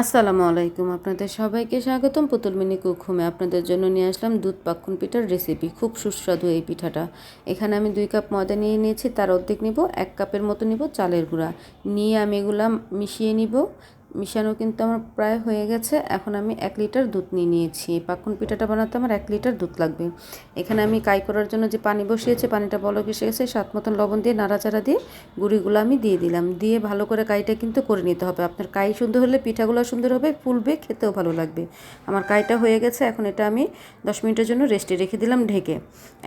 আসসালামু আলাইকুম। আপনাদের সবাইকে স্বাগতম পুতুল মিনি কুকুমে আপনাদের জন্য নিয়ে আসলাম দুধ পাক্ষণ পিঠার রেসিপি খুব সুস্বাদু এই পিঠাটা। এখানে আমি দুই কাপ ময়দা নিয়ে নিয়েছি, তার অর্ধেক নিব, এক কাপের মতো নিব চালের গুঁড়া। নিয়ে আমি এগুলা মিশিয়ে নিব। মিশানো কিন্তু আমার প্রায় হয়ে গেছে। এখন আমি এক লিটার দুধ নিয়ে নিয়েছি। পাক্ষণ পিঠাটা বানাতে আমার এক লিটার দুধ লাগবে। এখানে আমি কাই করার জন্য যে পানি বসিয়েছি, পানিটা বলক এসে গেছে সাত মতন লবণ দিয়ে নাড়াচাড়া দিয়ে গুঁড়িগুলো আমি দিয়ে দিলাম। দিয়ে ভালো করে কাইটা কিন্তু করে নিতে হবে। আপনার কাই সুন্দর হলে পিঠাগুলো সুন্দর হবে, ফুলবে, খেতেও ভালো লাগবে। আমার কাইটা হয়ে গেছে, এখন এটা আমি দশ মিনিটের জন্য রেস্টে রেখে দিলাম ঢেকে।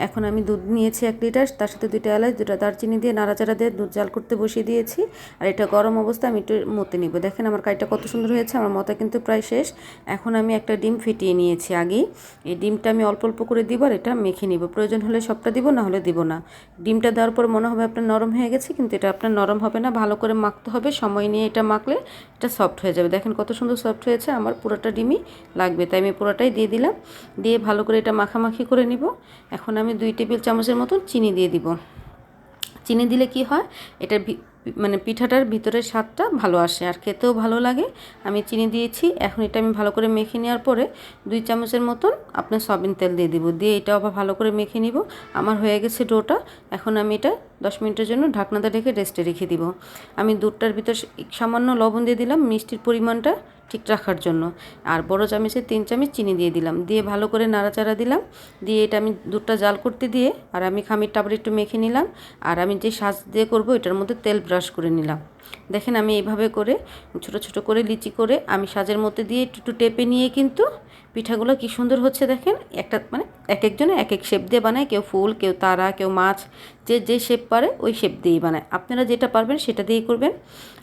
এখন আমি দুধ নিয়েছি এক লিটার, তার সাথে দুইটা এলাচ দুটা দারচিনি দিয়ে নাড়াচাড়া দিয়ে দুধ জাল করতে বসিয়ে দিয়েছি। আর এটা গরম অবস্থা আমি একটু মতে নিব। দেখেন আমার কাইটা কত সুন্দর হয়েছে, আমার মতা কিন্তু প্রায় শেষ। এখন আমি একটা ডিম ফিটিয়ে নিয়েছি আগেই। এই ডিমটা আমি অল্প অল্প করে দিব আর এটা মেখে নিব। প্রয়োজন হলে সবটা দিব, না হলে দিব না। ডিমটা দেওয়ার পর মনে হবে আপনার নরম হয়ে গেছে, কিন্তু এটা আপনার নরম হবে না। ভালো করে মাখতে হবে, সময় নিয়ে এটা মাখলে এটা সফট হয়ে যাবে। দেখেন কত সুন্দর সফট হয়েছে, আমার পুরোটা ডিমই লাগবে, তাই আমি পুরোটাই দিয়ে দিলাম। দিয়ে ভালো করে এটা মাখামাখি করে নিব। এখন আমি দুই টেবিল চামচের মতন চিনি দিয়ে দিব। চিনি দিলে কি হয় এটার মানে পিঠাটার ভিতরের স্বাদটা ভালো আসে আর খেতেও ভালো লাগে। আমি চিনি দিয়েছি, এখন এটা আমি ভালো করে মেখে নেওয়ার পরে দুই চামচের মতন আপনার সয়াবিন তেল দিয়ে দিব। দিয়ে এটা আবার ভালো করে মেখে নিব। আমার হয়ে গেছে ডোটা, এখন আমি এটা দশ মিনিটের জন্য ঢাকনাটা ঢেকে রেস্টে রেখে দিব। আমি দুধটার ভিতর সামান্য লবণ দিয়ে দিলাম, মিষ্টির পরিমাণটা ঠিক রাখার জন্য। আর বড় চামচে তিন চামচ চিনি দিয়ে দিলাম। দিয়ে ভালো করে নাড়াচাড়া দিলাম। দিয়ে এটা আমি দুধটা জাল করতে দিয়ে আর আমি খামিরটা আবার একটু মেখে নিলাম। আর আমি যে সাজ দিয়ে করব এটার মধ্যে তেল ব্রাশ করে নিলাম। দেখেন আমি এইভাবে করে ছোট ছোট করে লিচি করে আমি সাজের মধ্যে দিয়ে একটু একটু টেপে নিয়ে কিন্তু পিঠাগুলো কী সুন্দর হচ্ছে দেখেন? একটা মানে এক একজনে এক এক শেপ দিয়ে বানায়, কেউ ফুল, কেউ তারা, কেউ মাছ, যে যে শেপ পারে ওই শেপ দিয়েই বানায়। আপনারা যেটা পারবেন সেটা দিয়েই করবেন।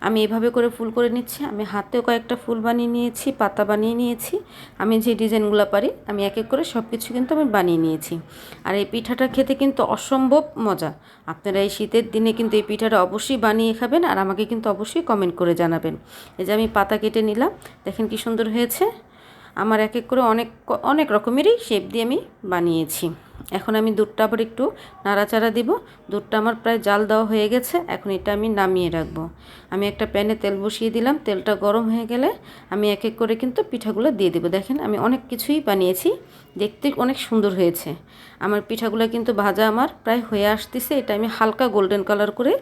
আমি এভাবে করে ফুল করে নিচ্ছি। আমি হাতেও কয়েকটা ফুল বানিয়ে নিয়েছি, পাতা বানিয়ে নিয়েছি। আমি যে ডিজাইনগুলো পারি, আমি এক এক করে সব কিছু কিন্তু আমি বানিয়ে নিয়েছি। আর এই পিঠাটা খেতে কিন্তু অসম্ভব মজা। আপনারা এই শীতের দিনে কিন্তু এই পিঠাটা অবশ্যই বানিয়ে খাবেন আর আমাকে কিন্তু অবশ্যই কমেন্ট করে জানাবেন। এই যে আমি পাতা কেটে নিলাম। দেখেন কি সুন্দর হয়েছে। আমার এক এক করে অনেক অনেক রকমেরই শেপ দিয়ে আমি বানিয়েছি। এখন আমি দুধটা আবার একটু নাড়াচাড়া দিব। দুধটা আমার প্রায় জাল দেওয়া হয়ে গেছে, এখন এটা আমি নামিয়ে রাখব। আমি একটা প্যানে তেল বসিয়ে দিলাম, তেলটা গরম হয়ে গেলে আমি এক এক করে কিন্তু পিঠাগুলো দিয়ে দেবো। দেখেন, আমি অনেক কিছুই বানিয়েছি, দেখতে অনেক সুন্দর হয়েছে। আমার পিঠাগুলো কিন্তু ভাজা আমার প্রায় হয়ে আসতেছে, এটা আমি হালকা গোল্ডেন কালার করে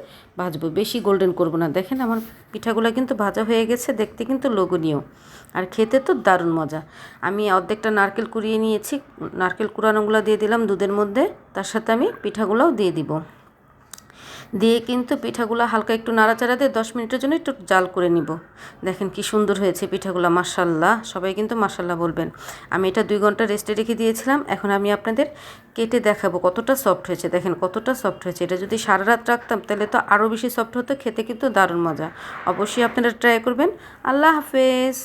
ভাজবো, বেশি গোল্ডেন করব না। দেখেন, আমার পিঠাগুলো কিন্তু ভাজা হয়ে গেছে, দেখতে কিন্তু লোভনীয় আর খেতে তো দারুণ মজা। আমি অর্ধেকটা নারকেল কুড়িয়ে নিয়েছি, নারকেল কুড়ানোগুলো দিয়ে দিলাম দুধের মধ্যে, তার সাথে আমি পিঠাগুলোও দিয়ে দিব। দিয়ে কিন্তু পিঠাগুলো হালকা একটু নাড়াচাড়া দিয়ে দশ মিনিটের জন্য একটু জাল করে নিব। দেখেন কি সুন্দর হয়েছে পিঠাগুলো মাসাল্লাহ সবাই কিন্তু মাসাল্লাহ বলবেন। আমি এটা দুই ঘণ্টা রেস্টে রেখে দিয়েছিলাম, এখন আমি আপনাদের কেটে দেখাবো কতটা সফট হয়েছে। দেখেন কতটা সফট হয়েছে। এটা যদি সারা রাত রাখতাম, তাহলে তো আরও বেশি সফট হতো, খেতে কিন্তু দারুণ মজা। অবশ্যই আপনারা ট্রাই করবেন। আল্লাহ হাফেজ।